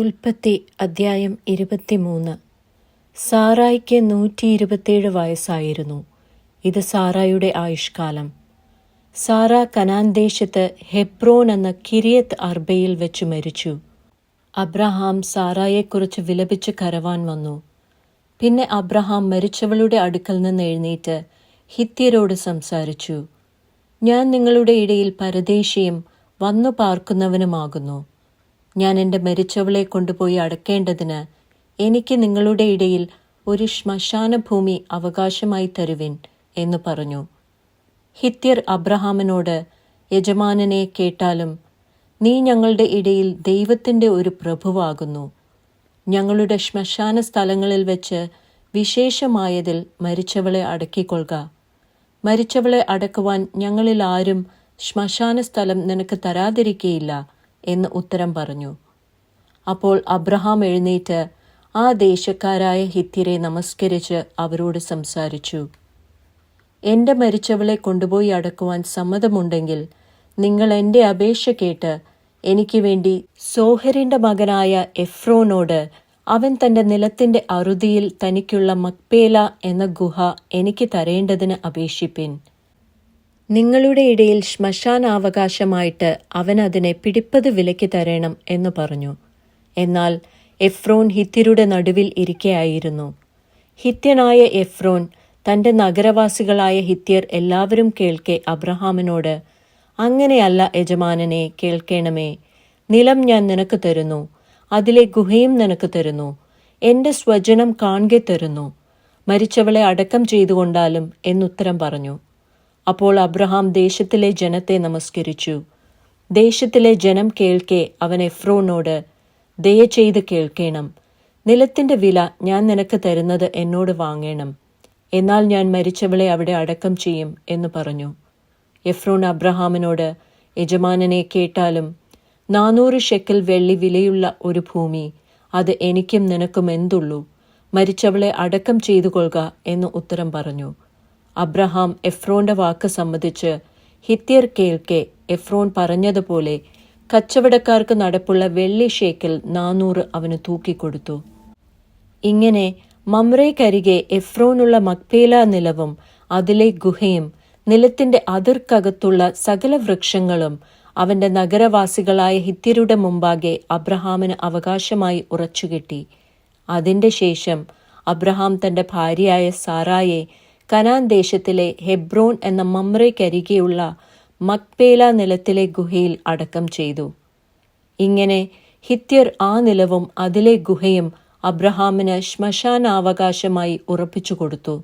ഉൽപ്പത്തി അദ്ധ്യായം ഇരുപത്തിമൂന്ന്. സാറായിക്ക് നൂറ്റി ഇരുപത്തിയേഴ് വയസ്സായിരുന്നു. ഇത് സാറായുടെ ആയുഷ്കാലം. സാറ കനാൻ ദേശത്ത് ഹെബ്രോൺ എന്ന കിരിയത്ത് അർബയിൽ വെച്ച് മരിച്ചു. അബ്രഹാം സാറായെക്കുറിച്ച് വിലപിച്ച് കരവാൻ വന്നു. പിന്നെ അബ്രഹാം മരിച്ചവളുടെ അടുക്കൽ നിന്ന് എഴുന്നേറ്റ് ഹിത്യരോട് സംസാരിച്ചു. ഞാൻ നിങ്ങളുടെ ഇടയിൽ പരദേശിയും വന്നു പാർക്കുന്നവനുമാകുന്നു. ഞാൻ എന്റെ മരിച്ചവളെ കൊണ്ടുപോയി അടക്കേണ്ടതിന് എനിക്ക് നിങ്ങളുടെ ഇടയിൽ ഒരു ശ്മശാനഭൂമി അവകാശമായി തരുവിൻ എന്ന് പറഞ്ഞു. ഹിത്യർ അബ്രഹാമിനോട് യജമാനനെ കേട്ടാലും നീ ഞങ്ങളുടെ ഇടയിൽ ദൈവത്തിന്റെ ഒരു പ്രഭുവാകുന്നു. ഞങ്ങളുടെ ശ്മശാന സ്ഥലങ്ങളിൽ വെച്ച് വിശേഷമായതിൽ മരിച്ചവളെ അടക്കിക്കൊള്ളുക. മരിച്ചവളെ അടക്കുവാൻ ഞങ്ങളിൽ ആരും ശ്മശാന സ്ഥലം നിനക്ക് തരാതിരിക്കയില്ല. എന്ന് ഉത്തരം പറഞ്ഞു. അപ്പോൾ അബ്രഹാം എഴുന്നേറ്റ് ആ ദേശക്കാരായ ഹിത്യരെ നമസ്കരിച്ച് അവരോട് സംസാരിച്ചു. എന്റെ മരിച്ചവളെ കൊണ്ടുപോയി അടക്കുവാൻ സമ്മതമുണ്ടെങ്കിൽ നിങ്ങൾ എന്റെ അപേക്ഷ കേട്ട് എനിക്ക് വേണ്ടി സോഹരിന്റെ മകനായ എഫ്രോനോട് അവൻ തന്റെ നിലത്തിന്റെ അറുതിയിൽ തനിക്കുള്ള മക്പേല എന്ന ഗുഹ എനിക്ക് തരേണ്ടതിന് അപേക്ഷിപ്പിൻ. നിങ്ങളുടെ ഇടയിൽ ശ്മശാനാവകാശമായിട്ട് അവൻ അതിനെ പിടിപ്പത് വിലയ്ക്ക് തരണം എന്ന് പറഞ്ഞു. എന്നാൽ എഫ്രോൻ ഹിത്യരുടെ നടുവിൽ ഇരിക്കയായിരുന്നു. ഹിത്യനായ എഫ്രോൻ തന്റെ നഗരവാസികളായ ഹിത്യർ എല്ലാവരും കേൾക്കെ അബ്രഹാമിനോട് അങ്ങനെയല്ല യജമാനനെ കേൾക്കേണമേ. നിലം ഞാൻ നിനക്ക് തരുന്നു. അതിലെ ഗുഹയും നിനക്ക് തരുന്നു. എന്റെ സ്വജനം കാണുക തരുന്നു. മരിച്ചവളെ അടക്കം ചെയ്തുകൊണ്ടാലും എന്നുത്തരം പറഞ്ഞു. അപ്പോൾ അബ്രഹാം ദേശത്തിലെ ജനത്തെ നമസ്കരിച്ചു. ദേശത്തിലെ ജനം കേൾക്കെ അവൻ എഫ്രോനോട് ദയ ചെയ്ത് കേൾക്കേണം. നിലത്തിന്റെ വില ഞാൻ നിനക്ക് തരുന്നത് എന്നോട് വാങ്ങേണം. എന്നാൽ ഞാൻ മരിച്ചവളെ അവിടെ അടക്കം ചെയ്യും എന്ന് പറഞ്ഞു. എഫ്രോൺ അബ്രഹാമിനോട് യജമാനനെ കേട്ടാലും നാനൂറ് ഷെക്കൽ വെള്ളി വിലയുള്ള ഒരു ഭൂമി അത് എനിക്കും നിനക്കും എന്തുള്ളൂ? മരിച്ചവളെ അടക്കം ചെയ്തു കൊള്ളുക എന്ന് ഉത്തരം പറഞ്ഞു. അബ്രഹാം എഫ്രോന്റെ വാക്ക് സമ്മതിച്ച് ഹിത്യർ കേൾക്കെ എഫ്രോൻ പറഞ്ഞതുപോലെ കച്ചവടക്കാർക്ക് നടപ്പുള്ള വെള്ളി ഷേക്കിൽ നാനൂറ് അവന് തൂക്കിക്കൊടുത്തു. ഇങ്ങനെ മമ്രയ്ക്കരികെ എഫ്രോനുള്ള മക്പേല നിലവും അതിലെ ഗുഹയും നിലത്തിന്റെ അതിർക്കകത്തുള്ള സകല വൃക്ഷങ്ങളും അവന്റെ നഗരവാസികളായ ഹിത്യരുടെ മുമ്പാകെ അബ്രഹാമിന് അവകാശമായി ഉറച്ചുകിട്ടി. അതിന്റെ ശേഷം അബ്രഹാം തന്റെ ഭാര്യയായ സാറായെ കനാൻ ദേശത്തിലെ ഹെബ്രോൻ എന്ന മമ്രയ്ക്കരികെയുള്ള മക്പേല നിലത്തിലെ ഗുഹയിൽ അടക്കം ചെയ്തു. ഇങ്ങനെ ഹിത്യർ ആ നിലവും അതിലെ ഗുഹയും അബ്രഹാമിന് ശ്മശാനാവകാശമായി ഉറപ്പിച്ചു കൊടുത്തു.